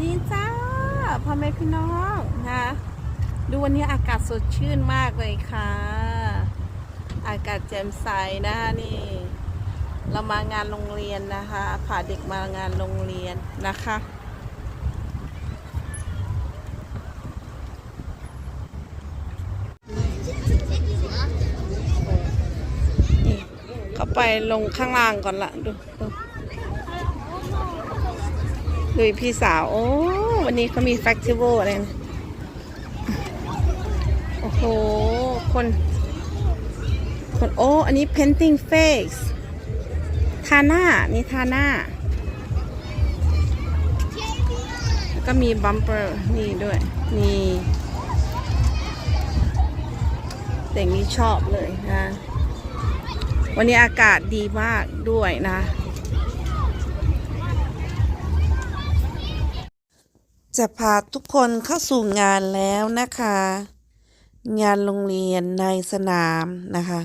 ดีจ้าพ่อแม่พี่น้องนะดูวันนี้อากาศสดชื่นมากเลยค่ะ อากาศแจ่มใสนะคะนี่ เรามางานโรงเรียนนะคะพาเด็กมางานโรงเรียนนะคะเขาไปลงข้างล่างก่อนละดูดู ดูพี่สาว โอ้ วันนี้เขามีเฟสติวัลอะไรนะโอ้โห คน คน โอ้ อันนี้ painting face ทาหน้า นี่ทาหน้า แล้วก็มีบัมเปอร์นี่ด้วย นี่เด็กนี้ชอบเลยนะ วันนี้อากาศดีมากด้วยนะ จะพาทุกคนเข้าสู่งานแล้วนะคะ งานโรงเรียนในสนามนะคะ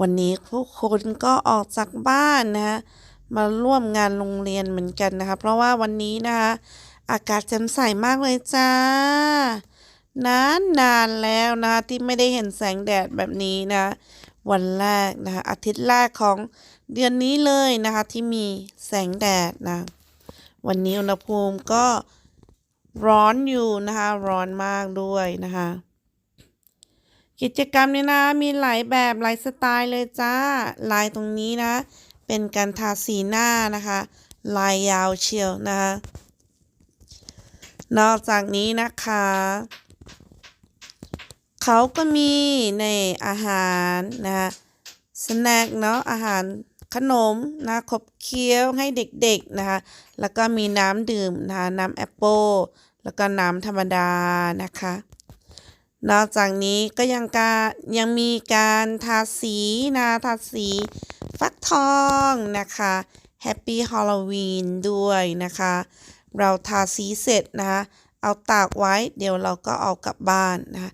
วันนี้ทุกคนก็ออกจากบ้านนะคะมาร่วมงานโรงเรียนเหมือนกันนะคะ เพราะว่าวันนี้นะคะอากาศแจ่มใสมากเลยจ้านานนานแล้วนะคะที่ไม่ได้เห็นแสงแดดแบบนี้นะ วันแรกนะคะอาทิตย์แรกของเดือนนี้เลยนะคะที่มีแสงแดดนะ วันนี้อุณหภูมิก็ ร้อนอยู่นะคะ ร้อนมากด้วยนะคะ กิจกรรมเนี่ยนะ มีหลายแบบหลายสไตล์เลยจ้า ลายตรงนี้นะ เป็นการทาสีหน้านะคะ ลายยาวเชียวนะคะ นอกจากนี้นะคะ เขาก็มีในอาหารนะคะสแน็คเนาะอาหาร ขนมนะขบเคี้ยวให้เด็กๆนะคะแล้วก็มีน้ำดื่มนะคะน้ำแอปเปิลแล้วก็น้ำธรรมดานะคะ นอกจากนี้ก็ยังการยังมีการทาสีนะทาสีฟักทองนะคะแฮปปี้ฮอลลวีนด้วยนะคะ เราทาสีเสร็จนะคะเอาตากไว้เดี๋ยวเราก็เอากลับบ้านนะคะ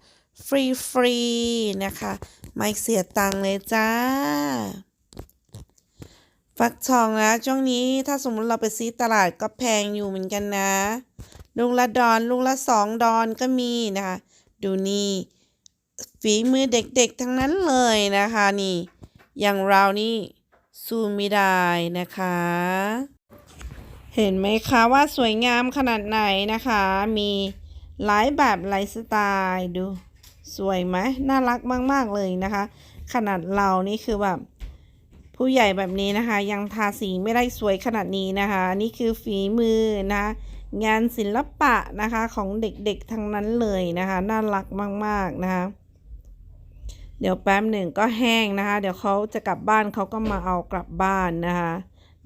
ฟรีฟรีๆนะคะ ไม่เสียตังค์เลยจ้า ฟักทองนะช่วงนี้ถ้าสมมติเราไปซื้อตลาดก็แพงอยู่เหมือนกันนะ ลูกละดอนลูกละสองดอนก็มีนะคะ ดูนี่ฝีมือเด็กๆทั้งนั้นเลยนะคะนี่ อย่างเรานี่สู้ไม่ได้นะคะ เห็นไหมคะว่าสวยงามขนาดไหนนะคะ มีหลายแบบหลายสไตล์ดู สวยไหมน่ารักมากๆเลยนะคะ ขนาดเรานี่คือแบบ ผู้ใหญ่แบบนี้นะคะ ยังทาสีไม่ได้สวยขนาดนี้นะคะ นี่คือฝีมือนะงานศิลปะนะคะของเด็กๆทั้งนั้นเลยนะคะ น่ารักมากๆนะคะ เดี๋ยวแป๊บหนึ่งก็แห้งนะคะ เดี๋ยวเขาจะกลับบ้านเขาก็มาเอากลับบ้านนะคะ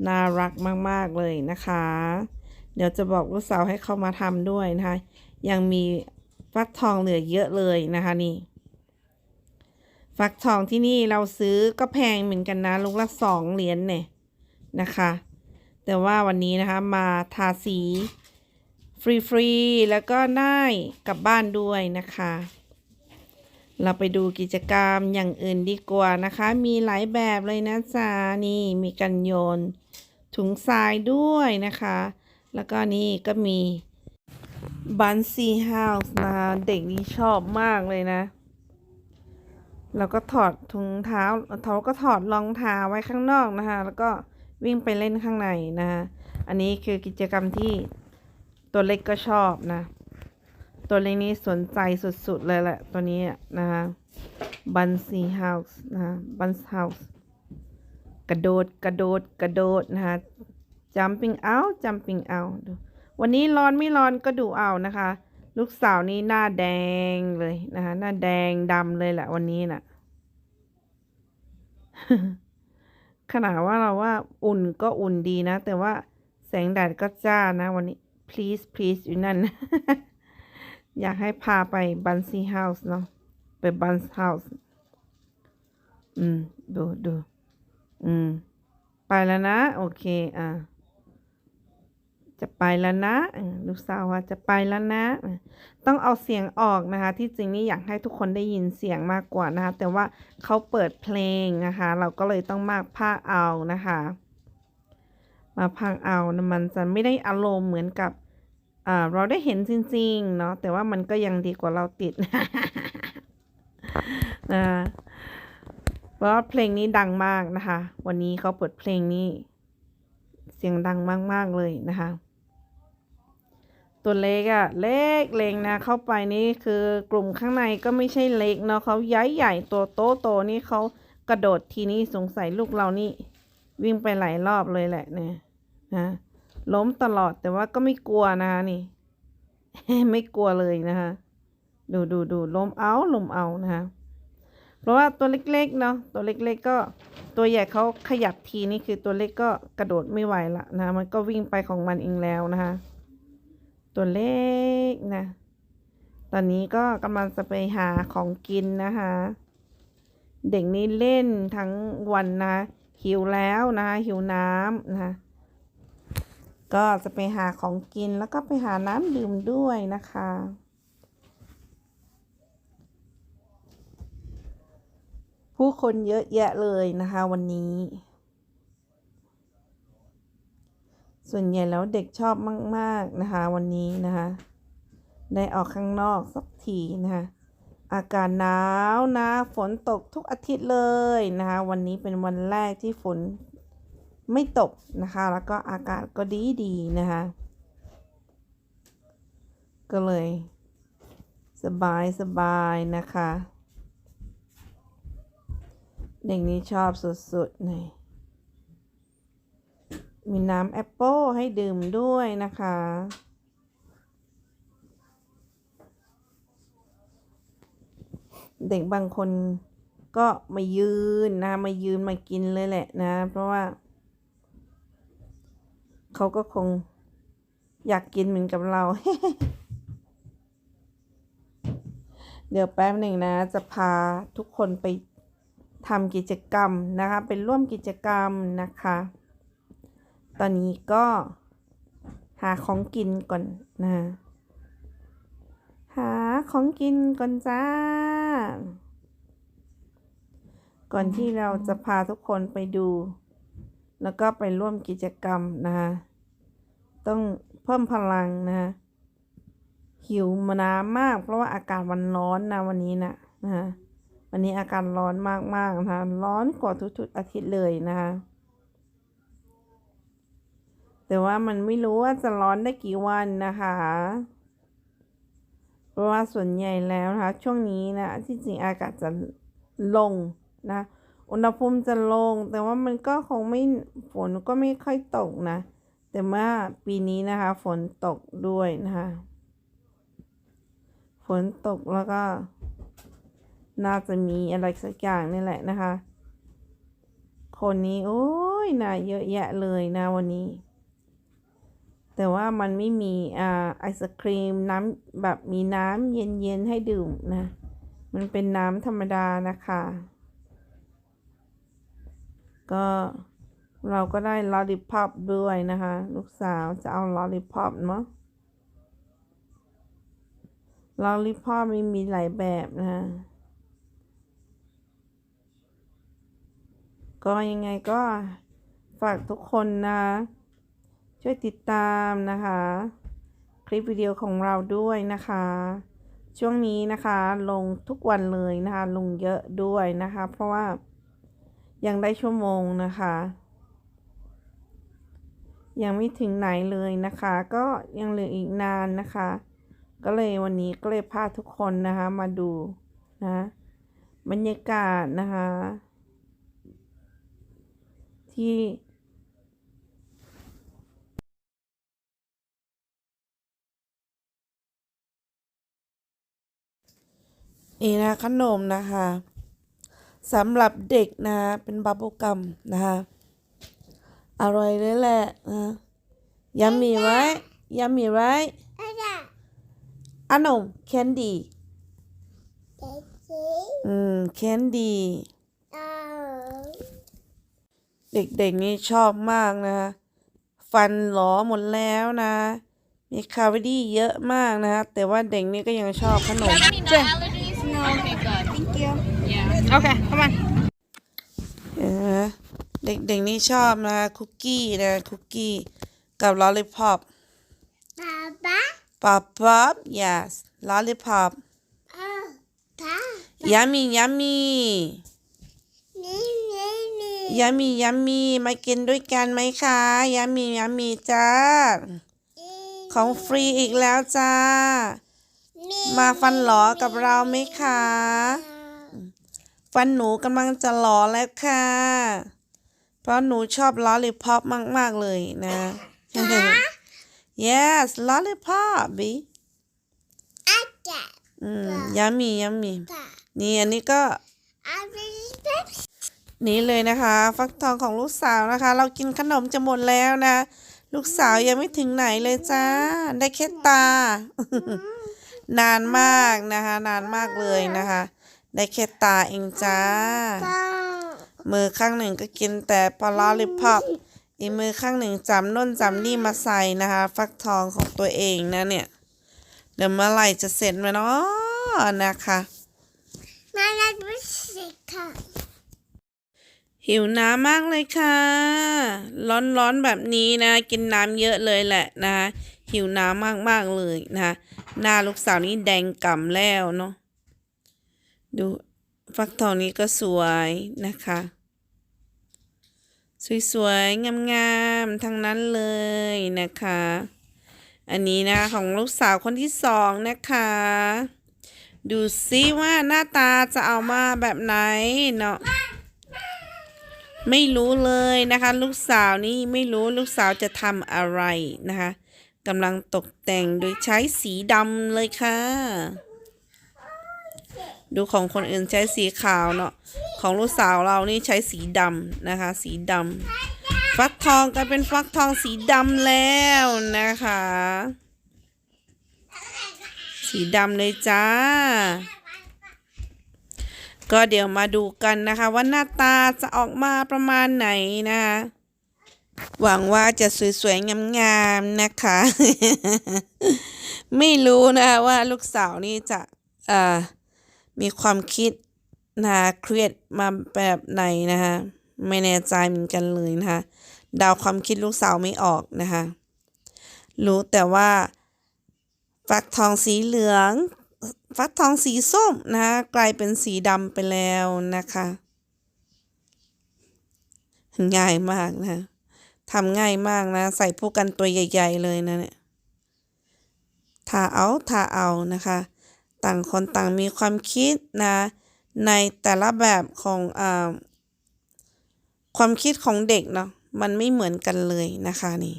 น่ารักมากๆเลยนะคะ เดี๋ยวจะบอกลูกสาวให้เขามาทำด้วยนะคะ ยังมีฟักทองเหลือเยอะเลยนะคะนี่ ฟักทองที่นี่เราซื้อก็แพงเหมือนกันนะ ลูกละสองเหรียญเนี่ยนะคะ แต่ว่าวันนี้นะคะมาทาสี ฟรีๆ แล้วก็ได้กลับบ้านด้วยนะคะ เราไปดูกิจกรรมอย่างอื่นดีกว่านะคะ มีหลายแบบเลยนะจ๊ะนี่มีกันโยน ถุงทรายด้วยนะคะ แล้วก็นี่ก็มีบันซีเฮาส์นะคะเด็กนี่ชอบมากเลยนะ แล้วก็ถอดถุงเท้าเขาก็ถอดรองเท้าไว้ข้างนอกนะคะ แล้วก็วิ่งไปเล่นข้างในนะคะอันนี้คือกิจกรรมที่ตัวเล็กก็ชอบนะ ตัวเล็กนี้สนใจสุดๆเลยแหละ ตัวนี้นะคะบันซีเฮาส์นะคะบันเฮาส์กระโดดกระโดดกระโดดนะคะ jumping out jumping out วันนี้ร้อนไม่ร้อนก็ดูเอานะคะ ลูกสาวนี่หน้าแดงเลยนะคะ หน้าแดงดำเลยแหละวันนี้น่ะ ขนาดว่าเราว่าอุ่นก็อุ่นดีนะ แต่ว่าแสงแดดก็จ้านะวันนี้ please please อยู่นั่น อยากให้พาไปบันซีเฮาส์เนาะ ไปบันเฮาส์ อืม ดูดู อืม ไปแล้วนะ โอเค อ่า จะไปแล้วนะลูกสาวว่าจะไปแล้วนะ ต้องเอาเสียงออกนะคะ ที่จริงนี่อยากให้ทุกคนได้ยินเสียงมากกว่านะคะ แต่ว่าเขาเปิดเพลงนะคะ เราก็เลยต้องมากผ้าเอานะคะ มาพังเอานะมันจะไม่ได้อารมณ์เหมือนกับเราได้เห็นจริงๆเนาะแต่ว่ามันก็ยังดีกว่าเราติดนะเพราะเพลงนี้ดังมากนะคะ วันนี้เขาเปิดเพลงนี้ เสียงดังมาก ๆ เลยนะคะ ตัวเล็กอะเล็กเล็กนะ เข้าไปนี่คือกลุ่มข้างในก็ไม่ใช่เล็กเนาะเขาย้ายใหญ่ตัวโตโตนี่เขากระโดดทีนี้สงสัยลูกเรานี่ วิ่งไปหลายรอบเลยแหละเนี่ยนะล้มตลอดแต่ว่าก็ไม่กลัวนะคะนี่ ไม่กลัวเลยนะคะดูดูดูล้มเอาล้มเอานะคะเพราะว่าตัวเล็กๆเนาะตัวเล็กๆก็ตัวใหญ่เขาขยับทีนี่คือตัวเล็กก็กระโดดไม่ไหวละนะ มันก็วิ่งไปของมันเองแล้วนะคะ ตัวเล็กนะ ตอนนี้ก็กำลังจะไปหาของกินนะคะ เด็กนี่เล่นทั้งวันนะ หิวแล้วนะ หิวน้ำนะคะก็จะไปหาของกินแล้วก็ไปหาน้ำดื่มด้วยนะคะ ผู้คนเยอะแยะเลยนะคะวันนี้ ส่วนใหญ่แล้วเด็กชอบมาก ๆ นะคะ วันนี้นะคะ ได้ออกข้างนอกสักทีนะคะ อากาศหนาวนะฝนตกทุกอาทิตย์เลยนะคะ วันนี้เป็นวันแรกที่ฝนไม่ตกนะคะ แล้วก็อากาศก็ดีดีๆนะคะ ก็เลย สบายสบายนะคะ เด็กนี้ชอบสุดๆเลย มีน้ำแอปเปิลให้ดื่มด้วยนะคะ เด็กบางคนก็มายืนนะมายืนมากินเลยแหละนะ เพราะว่า เขาก็คงอยากกินเหมือนกับเรา เดี๋ยวแป๊บหนึ่งนะ จะพาทุกคนไปทำกิจกรรมนะคะ เป็นร่วมกิจกรรมนะคะ ตอนนี้ก็หาของกินก่อนนะ หาของกินก่อนจ้า ก่อนที่เราจะพาทุกคนไปดู แล้วก็ไปร่วมกิจกรรมนะคะต้องเพิ่มพลังนะคะหิวมาน้ำมาก เพราะว่าอากาศมันร้อนนะวันนี้นะนะวันนี้อากาศร้อนมากๆนะคะร้อนกว่าทุกๆอาทิตย์เลยนะคะ แต่ว่ามันไม่รู้ว่าจะร้อนได้กี่วันนะคะ เพราะว่าส่วนใหญ่แล้วนะคะ ช่วงนี้นะที่จริงอากาศจะลงนะอุณหภูมิจะลง แต่ว่ามันก็คงไม่ฝนก็ไม่ค่อยตกนะ แต่ว่าปีนี้นะคะ ฝนตกด้วยนะคะ ฝนตกแล้วก็ น่าจะมีอะไรสักอย่างนี่แหละนะคะ คนนี้ โอ้ยน่าเยอะแยะเลยนะวันนี้ แต่ว่ามันไม่มีอ่าไอศครีมน้ำแบบมีน้ำเย็นๆให้ดื่มนะ มันเป็นน้ำธรรมดานะคะ ก็เราก็ได้ลอลิพอปด้วยนะคะ ลูกสาวจะเอาลอลิพอปเนาะลอลิพอปมีมีหลายแบบนะคะก็ยังไงก็ฝากทุกคนนะ ช่วยติดตามนะคะ คลิปวิดีโอของเราด้วยนะคะ ช่วงนี้นะคะลงทุกวันเลยนะคะ ลงเยอะด้วยนะคะ เพราะว่ายังได้ชั่วโมงนะคะ ยังไม่ถึงไหนเลยนะคะ ก็ยังเหลืออีกนานนะคะ ก็เลยวันนี้ก็เลยพาทุกคนนะคะมาดูนะบรรยากาศนะคะ ที่ นี่นะขนมนะคะสำหรับเด็กนะเป็นบับเบิลกัมนะคะอร่อยเลยแหละนะยัมมี่ไรยัมมี่ไรขนมแคนดี้อืมแคนดี้เด็กๆนี่ชอบมากนะฟันหลอหมดแล้วนะ มีคาร์บดี้เยอะมากนะแต่ว่าเด็กนี่ก็ยังชอบขนม Any nut allergies? No. Okay, good. Thank you. Yeah. Okay, come on. เห็นไหมเด็กๆนี่ชอบนะ คุกกี้นะ คุกกี้ กับลอลลี่พอป Baba, pop pop yes lollipop Oh, pa. yummy yummy Me, me, me. yummy yummy มากินด้วยกันไหมคะ yummy yummy จ้า ของฟรีอีกแล้วจ้า Me, มาฟันหลอกับเราไหมคะ ฟันหนูกำลังจะหลอแล้วค่ะ เพราะหนูชอบลอลลิพอปมาก ๆ เลยนะ yes lollipop b อาจารย์อืมยัมมี่ยัมมี่ป้านี่อันนี้ก็อาเป็นเป๊ปซี่นี่เลยนะคะ ฟักทองของลูกสาวนะคะ เรากินขนมจะหมดแล้วนะ ลูกสาวยังไม่ถึงไหนเลยจ้า ได้แค่ตา นานมากนะคะ นานมากเลยนะคะ ได้แค่ตาเองจ้าป้ามือข้างหนึ่งก็กินแต่ปลาลอลิพอปอีกมือข้างหนึ่งจำน่นจำนี่มาใส่นะคะ ฟักทองของตัวเองนะเนี่ย เดี๋ยวเมื่อไหร่จะเสร็จไหมเนาะนะคะมาลาดูสิค่ะ หิวน้ำมากเลยค่ะ ร้อนๆแบบนี้นะ กินน้ำเยอะเลยแหละนะ หิวน้ำมากๆเลยนะหน้าลูกสาวนี่แดงก่ำแล้วเนาะดูฟักทองนี้ก็สวยนะคะ สวยๆ งามๆ ทั้งนั้นเลยนะคะ อันนี้นะของลูกสาวคนที่สองนะคะ ดูซิว่าหน้าตาจะเอามาแบบไหนเนาะไม่รู้เลยนะคะ ลูกสาวนี่ไม่รู้ลูกสาวจะทำอะไรนะคะ กำลังตกแต่งโดยใช้สีดำเลยค่ะ ดูของคนอื่นใช้สีขาวเนาะ ของลูกสาวเรานี่ใช้สีดำนะคะ สีดำฟักทองกลายเป็นฟักทองสีดำแล้วนะคะ สีดำเลยจ้า ก็เดี๋ยวมาดูกันนะคะ ว่าหน้าตาจะออกมาประมาณไหนนะคะ หวังว่าจะสวยๆ งามๆ นะคะ ไม่รู้นะคะว่าลูกสาวนี่จะเอ่อมีความคิดนะเครียดมาแบบไหนนะคะไม่แน่ใจเหมือนกันเลยนะคะเดาวความคิดลูกสาวไม่ออกนะคะรู้แต่ว่า ฟักทองสีเหลือง ฟักทองสีส้มนะคะกลายเป็นสีดำไปแล้วนะคะ ง่ายมากนะะ ทำง่ายมากนะ ใส่พวกกันตัวใหญ่ ๆ เลยนะเนี่ยทาเอาทาเอานะคะ ต่างคนต่างมีความคิดนะ ในแต่ละแบบของอความคิดของเด็กเนาะมันไม่เหมือนกันเลยนะคะนี่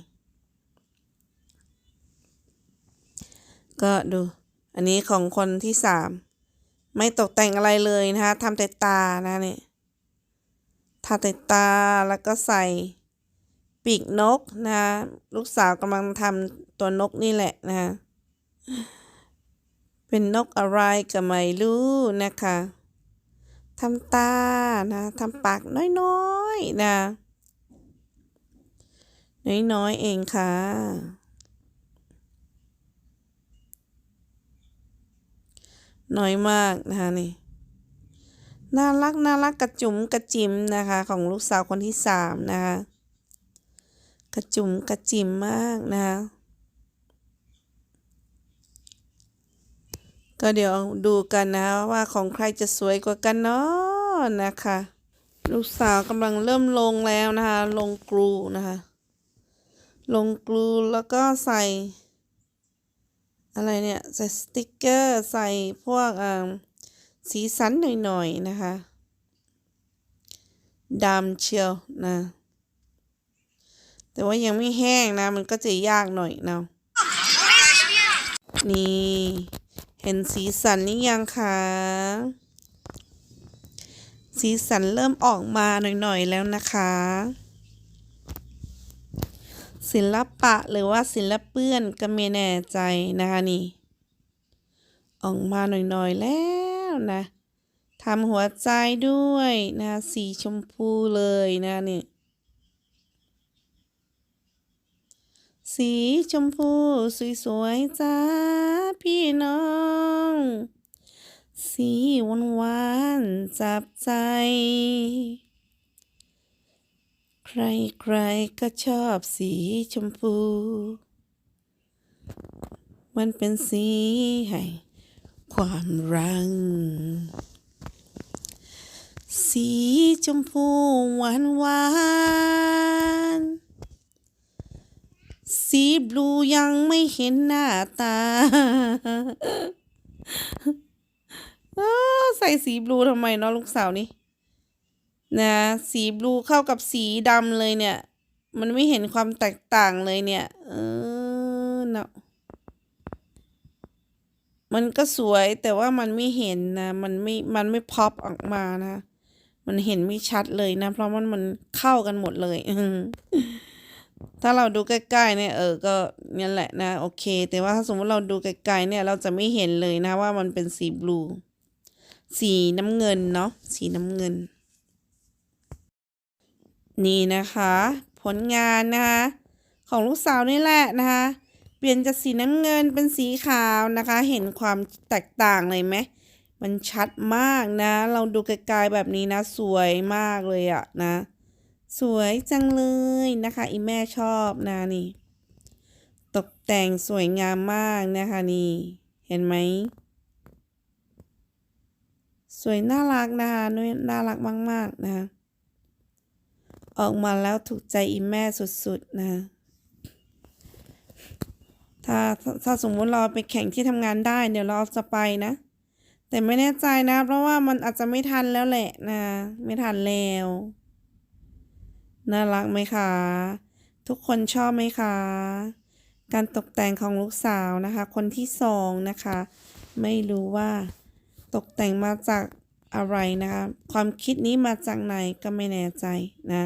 ก็ดู อันนี้ของคนที่สามไม่ตกแต่งอะไรเลยนะคะทำแต่ตานะเนี่ยทาแต่ตาแล้วก็ใส่ ปีกนกนะคะลูกสาวกำลังทำตัวนกนี่แหละนะคะเป็นนกอะไรก็ไม่รู้นะคะทำตานะทำปากน้อยๆนะน้อยๆเองค่ะ น้อยมากนะคะนี่น่ารักน่ารักกระจุ๋มกระจิ๋มนะคะ ของลูกสาวคนที่สามนะคะ กระจุ๋มกระจิ๋มมากนะคะก็เดี๋ยวดูกันนะว่าของใครจะสวยกว่ากันเนาะนะคะ ลูกสาวกำลังเริ่มลงแล้วนะคะ ลงกรูนะคะ ลงกรูแล้วก็ใส่ อะไรเนี่ย ใส่สติกเกอร์ใส่พวกอ่าสีสันหน่อยๆนะคะดำเชียวนะ แต่ว่ายังไม่แห้งนะ มันก็จะยากหน่อยเนาะนี่ เห็นสีสันนี่ยังคะสีสันเริ่มออกมาหน่อยๆแล้วนะคะ ศิลปะหรือว่าศิลปเปื้อนก็ไม่แน่ใจนะคะนี่ ออกมาหน่อยๆแล้วนะทำหัวใจด้วยนะ สีชมพูเลยนะนี่ สีชมพูสวยๆจ้าพี่น้อง สีหวานๆจับใจ ใครๆก็ชอบสีชมพู มันเป็นสีให้ความรัง สีชมพูหวานหวานๆ สีบลูยังไม่เห็นหน้าตาใส่สีบลูทำไมเนาะลูกสาวนี่นะสีบลูเข้ากับสีดำเลยเนี่ย มันไม่เห็นความแตกต่างเลยเนี่ย เออเนาะมันก็สวยแต่ว่ามันไม่เห็นนะ มันไม่ มันไม่พอปออกมานะ มันเห็นไม่ชัดเลยนะ เพราะมันมันเข้ากันหมดเลยอื ถ้าเราดูใกล้ๆเนี่ยเออก็นั่แหละนะโอเค แต่ว่าถ้าสมมติเราดูไกลๆเนี่ยเราจะไม่เห็นเลยนะว่ามันเป็นสีบลู สีน้ำเงินเนาะสีน้ำเงิน นี่นะคะ ผลงานนะคะของลูกสาวนี่แหละนะคะเปลี่ยนจากสีน้ำเงินเป็นสีขาวนะคะ เห็นความแตกต่างเลยไหมมันชัดมากนะ เราดูไกลๆแบบนี้นะ สวยมากเลยอะนะ สวยจังเลยนะคะอีแม่ชอบนะนี่ ตกแต่งสวยงามมากนะคะนี่ เห็นไหม สวยน่ารักนะคะน่ารักมาก ๆ นะคะ ออกมาแล้วถูกใจอีแม่สุด ๆ นะถ้าถ้าถ้าสมมุติเราไปแข่งที่ทำงานได้เดี๋ยวเราจะไปนะ แต่ไม่แน่ใจนะ เพราะว่ามันอาจจะไม่ทันแล้วแหละนะ ไม่ทันแล้ว น่ารักไหมคะ ทุกคนชอบไหมคะ การตกแต่งของลูกสาวนะคะ คนที่สองนะคะ ไม่รู้ว่าตกแต่งมาจากอะไรนะคะ ความคิดนี้มาจากไหนก็ไม่แน่ใจนะ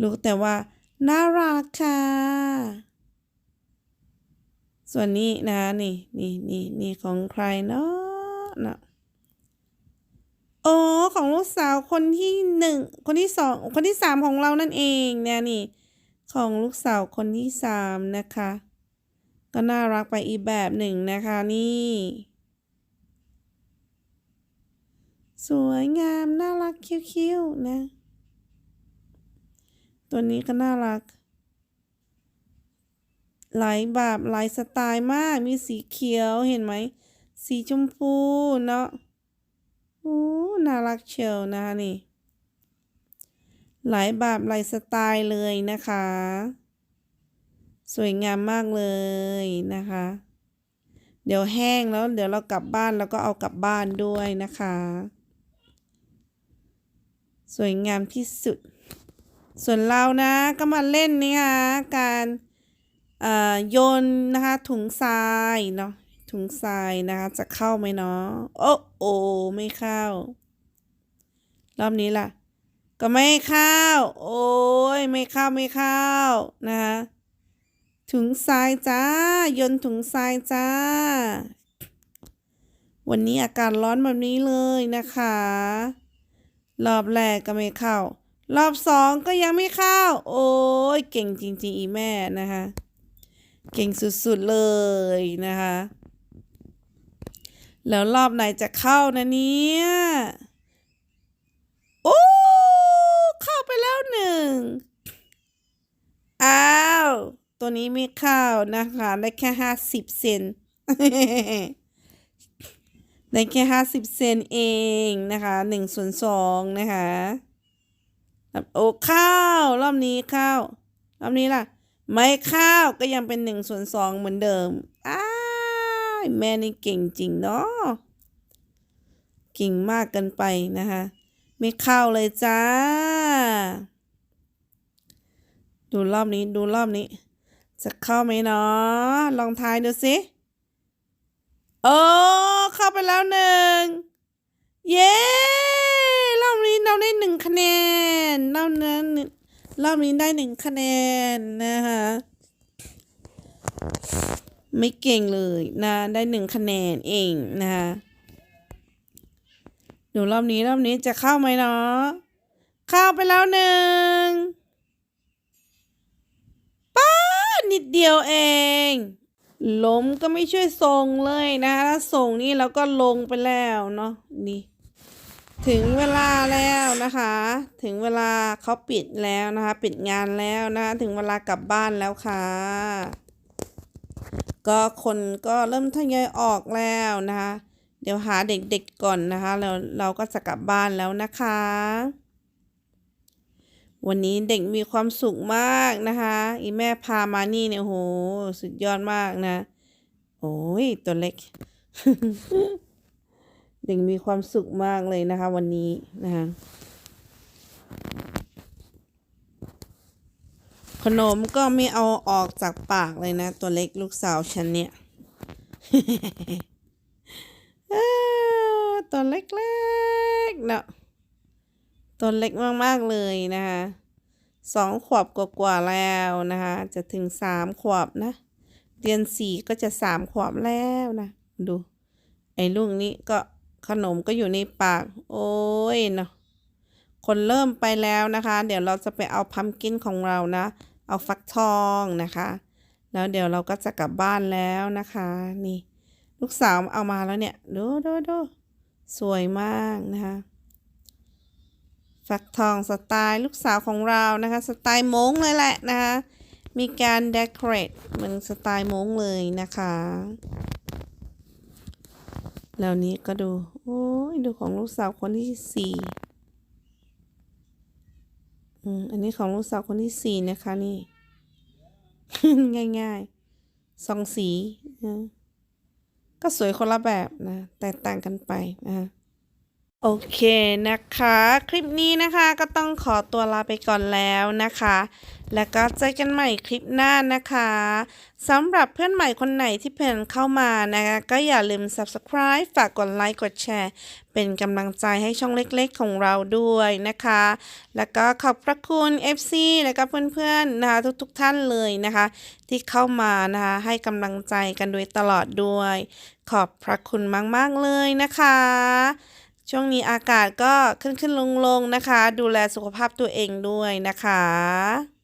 รู้แต่ว่าน่ารักค่ะ ส่วนนี้นะนี่นี่นี่นี่ของใครเนาะนะ โอ้ของลูกสาวคนที่หนึ่งคนที่สองคนที่สามของเรานั่นเองเนี่ยนี่ของลูกสาวคนที่สามนะคะ ก็น่ารักไปอีกแบบหนึ่งนะคะนี่ สวยงามน่ารักคิ้วๆนะ ตัวนี้ก็น่ารัก หลายแบบหลายสไตล์มากมีสีเขียวเห็นไหม สีชมพูเนาะ โอ้น่ารักเชียวนะคะนี่ หลายแบบหลายสไตล์เลยนะคะ สวยงามมากเลยนะคะ เดี๋ยวแห้งแล้ว เดี๋ยวเรากลับบ้านแล้วก็เอากลับบ้านด้วยนะคะ สวยงามที่สุด ส่วนเรานะก็มาเล่นนี่ค่ะการเอ่อโยนนะคะถุงทรายเนาะ ถุงทรายนะคะจะเข้าไหมเนาะโอ้โอไม่เข้า รอบนี้ล่ะ ก็ไม่เข้า โอ้ยไม่เข้าไม่เข้านะคะถุงทรายจ้ายนถุงทรายจ้า วันนี้อากาศร้อนแบบนี้เลยนะคะ รอบแรกก็ไม่เข้า รอบสองก็ยังไม่เข้า โอ้ยเก่งจริงๆอีแม่นะคะ เก่งสุดๆเลยนะคะ แล้วรอบไหนจะเข้านะเนี่ยโอ้เข้าไปแล้วหนึ่งอ้าว ตัวนี้ไม่เข้านะคะ ได้แค่ห้าสิบเซนได้แค่ห้าสิบเซนเองนะคะหนึ่งส่วนสองนะคะโอ้ข้าวรอบนี้ข้าวรอบนี้ล่ะ ไม่ข้าวก็ยังเป็นหนึ่งส่วนสองเหมือนเดิมอ้า ยแม่นี่เก่งจริงเนาะเก่งมากเกินไปนะคะ ไม่เข้าเลยจ้า ดูรอบนี้ดูรอบนี้ จะเข้าไหมเนาะลองทายดูสิโอ้เข้าไปแล้วหนึ่งเย้รอบนี้เราได้หนึ่งคะแนนรอบนั้นรอบนี้ได้หนึ่งคะแนนนะคะ ไม่เก่งเลยนะได้หนึ่งคะแนนเองนะคะเดี๋ยวรอบนี้รอบนี้จะเข้าไหมเนาะเข้าไปแล้วหนึ่งป้านิดเดียวเองล้มก็ไม่ช่วยส่งเลยนะคะถ้าส่งนี่เราก็ลงไปแล้วเนาะนี่ ถึงเวลาแล้วนะคะ ถึงเวลาเขาปิดแล้วนะคะ ปิดงานแล้วนะคะถึงเวลากลับบ้านแล้วค่ะ ก็คนก็เริ่มทยอยออกแล้วนะคะ เดี๋ยวหาเด็กๆก่อนนะคะแล้วเราก็จะกลับบ้านแล้วนะคะ วันนี้เด็กมีความสุขมากนะคะอีแม่พามานี่เนี่ยโหสุดยอดมากนะ โอ้ยตัวเล็ก เด็กมีความสุขมากเลยนะคะ วันนี้นะคะ ขนมก็ไม่เอาออกจากปากเลยนะ ตัวเล็กลูกสาวฉันเนี่ยตัวเล็กๆเนาะตัวเล็กมากๆเลยนะคะสองขวบกว่าๆแล้วนะคะ จะถึงสามขวบนะเดือนสี่ก็จะสามขวบแล้วนะ ดู ไอ้ลูกนี้ก็ขนมก็อยู่ในปาก โอ้ยเนาะคนเริ่มไปแล้วนะคะ เดี๋ยวเราจะไปเอาพัมกินของเรานะ เอาฟักทองนะคะ แล้วเดี๋ยวเราก็จะกลับบ้านแล้วนะคะ นี่ ลูกสาวเอามาแล้วเนี่ยดูดูดูสวยมากนะคะฟักทองสไตล์ลูกสาวของเรานะคะ สไตล์มงเลยแหละนะคะ มีการเดคอเรทเหมือนสไตล์มงเลยนะคะแล้วนี้ก็ดู โอ้ยดูของลูกสาวคนที่สี่ อืมอันนี้ของลูกสาวคนที่สี่นะคะนี่ ง่ายๆสองสีนะก็สวยคนละแบบนะ แตกต่างกันไปนะ โอเคนะคะ คลิปนี้นะคะก็ต้องขอตัวลาไปก่อนแล้วนะคะ แล้วก็เจอกันใหม่คลิปหน้านะคะสำหรับเพื่อนใหม่คนไหนที่เพิ่งเข้ามานะคะ ก็อย่าลืม subscribe ฝากกดไลค์กดแชร์ เป็นกำลังใจให้ช่องเล็กๆของเราด้วยนะคะ แล้วก็ขอบพระคุณ FC แล้วก็เพื่อนๆนะคะทุกๆท่านเลยนะคะ ที่เข้ามานะคะให้กำลังใจกันโดยตลอดด้วย ขอบพระคุณมากๆเลยนะคะ ช่วงนี้อากาศก็ขึ้นขึ้นลงลงนะคะ ดูแลสุขภาพตัวเองด้วยนะคะ